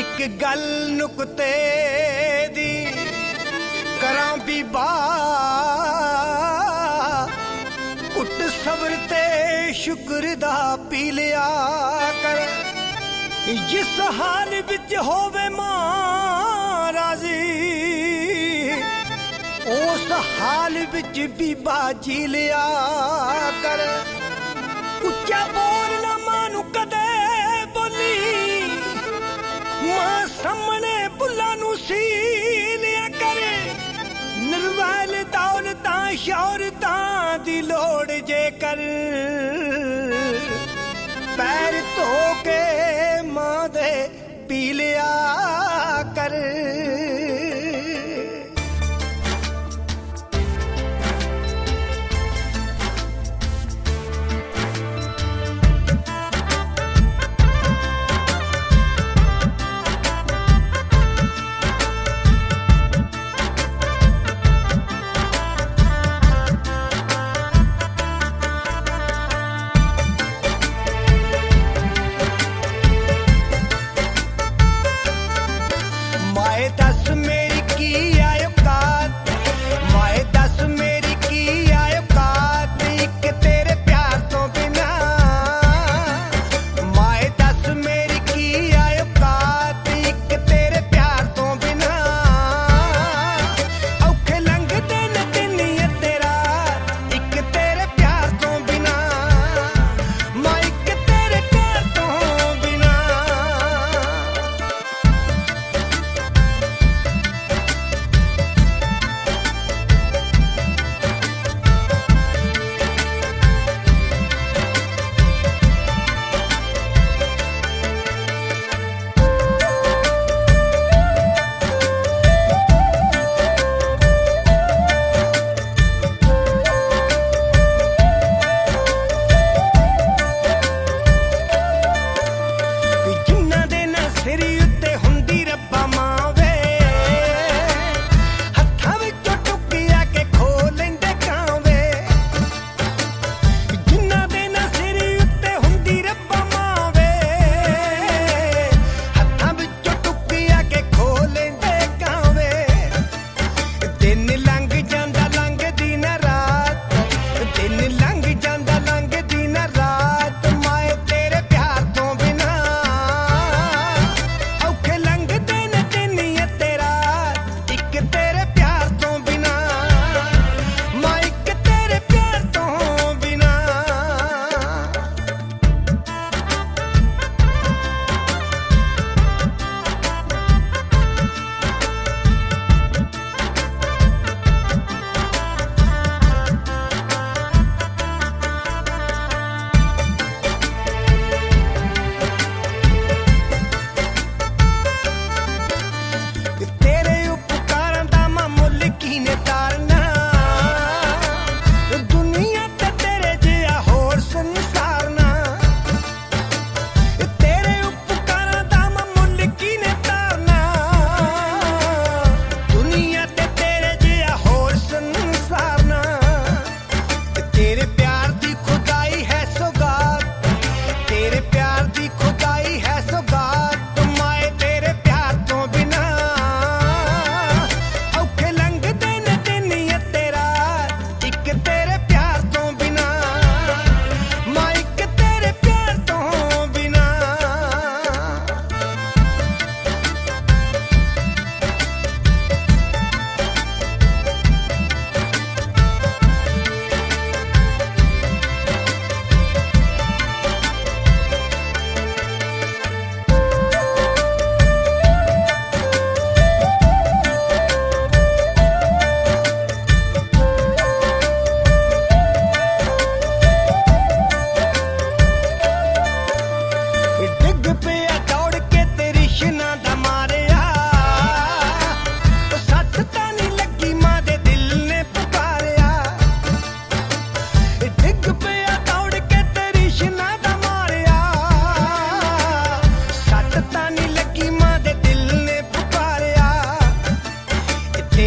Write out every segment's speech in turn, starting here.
ਇੱਕ ਗੱਲ ਨੁਕਤੇ ਦੀ ਕਰਾਂ ਬੀਬਾ ਕੁੱਟ ਸਬਰ ਤੇ ਸ਼ੁਕਰ ਦਾ ਪੀ ਲਿਆ ਕਰ। ਜਿਸ ਹਾਲ ਵਿੱਚ ਹੋਵੇ ਮਾਂ ਰਾਜ਼ੀ, ਉਸ ਹਾਲ ਵਿੱਚ ਬੀਬਾ ਜੀ ਲਿਆ ਕਰ। ਉੱਚਾ ਬੋਲ ਨਾ ਸਾਹਮਣੇ ਬੁੱਲਾ ਨੂੰ ਸੀ ਕਰੇ। ਨਿਰਵੈਲ ਦੌਲਤਾਂ ਸ਼ੌਹਰਤਾਂ ਦੀ ਲੋੜ ਜੇ ਕਰ ਪੈਰ ਧੋ ਕੇ ਮਾਂ ਦੇ ਪੀ ਲਿਆ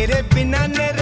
तेरे बिना ने